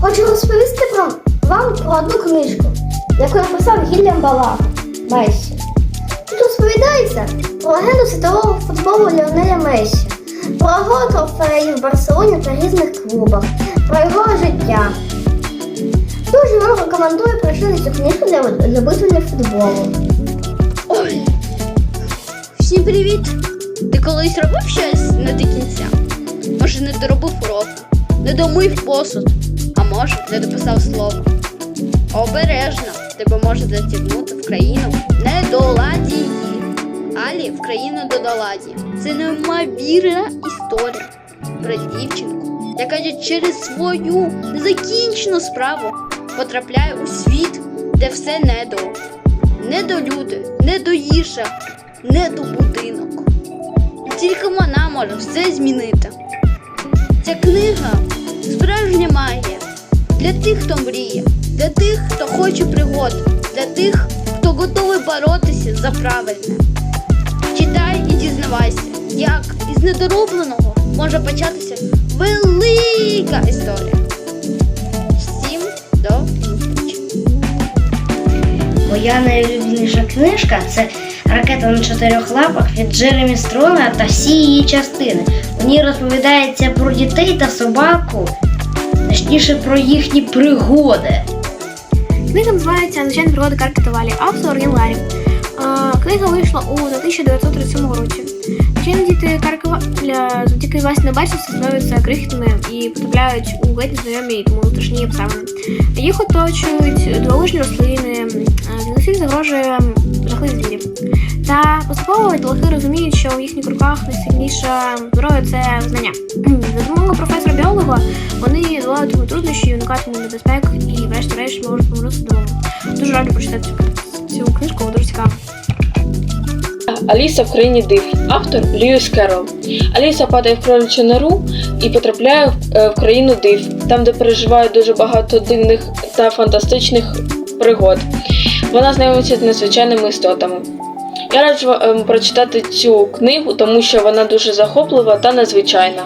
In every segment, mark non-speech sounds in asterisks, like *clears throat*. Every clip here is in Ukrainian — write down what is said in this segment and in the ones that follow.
Хочу розповісти про, вам про одну книжку, яку написав Гіллям Балак Месі. Тут розповідається про легенду світового футболу Ліонеля Месі, про його трофеї в Барселоні та різних клубах, про його життя. Дуже вам рекомендую прочитати цю книжку для любителів футболу. Ой. Всім привіт! Ти колись робив щось не до кінця? Може, не доробив урок, не домив посуд може, не дописав слово. Обережно тебе може затягнути в країну недоладії. Алі в країну додаладі. Це неймовірна історія про дівчинку, яка через свою незакінчену справу потрапляє у світ, де все недо. Не до люди, не до їжа, не до будинок. І тільки вона може все змінити. Ця книга справжня магія для тих, хто мріє, для тих, хто хоче пригод, для тих, хто готовий боротися за правильне. Читай і дізнавайся, як із недоробленого може початися велика історія. Всім до зустрічі! Моя найулюбленіша книжка це Ракета на чотирьох лапах від Джеремі Стронга та всі її частини. У ній розповідається про дітей та собаку, точніше про їхні пригоди. Книга називається Звичайні пригоди Карки автор Ян Ларі. Е, Книга вийшла у 1937 році. Звичайні діти Каркова завдяки власній небачності становляться крихітними і потрапляють у геть незнайомі тому страшні обставини. Їх оточують дивовижні рослини, е, від загрожує жахливі звірі. Та поступово дітлахи розуміють, що у їхніх руках найсильніша зброя це знання. *clears throat* За допомогою професора біолога вони долатимуть труднощі, уникатимуть небезпек і, врешті-решт, можуть повернутися додому. Дуже раджу прочитати цю, книжку, вона дуже цікава. Аліса в країні див. Автор Льюіс Керрол. Аліса падає в кролячу нору і потрапляє в- е, країну див, там, де переживає дуже багато дивних та фантастичних пригод. Вона знайомиться з незвичайними істотами. Я раджу вам прочитати цю книгу, тому що вона дуже захоплива та незвичайна.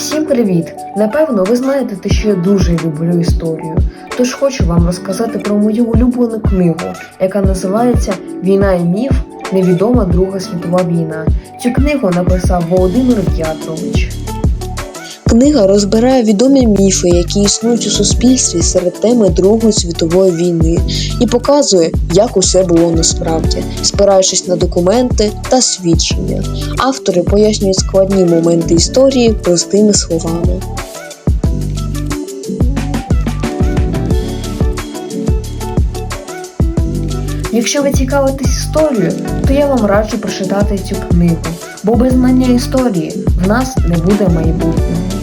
Всім привіт! Напевно, ви знаєте, те, що я дуже люблю історію. Тож хочу вам розказати про мою улюблену книгу, яка називається Війна і міф. Невідома Друга світова війна. Цю книгу написав Володимир В'ятрович. Книга розбирає відомі міфи, які існують у суспільстві серед теми Другої світової війни, і показує, як усе було насправді, спираючись на документи та свідчення. Автори пояснюють складні моменти історії простими словами. Якщо ви цікавитесь історією, то я вам раджу прочитати цю книгу, бо без знання історії в нас не буде майбутнього.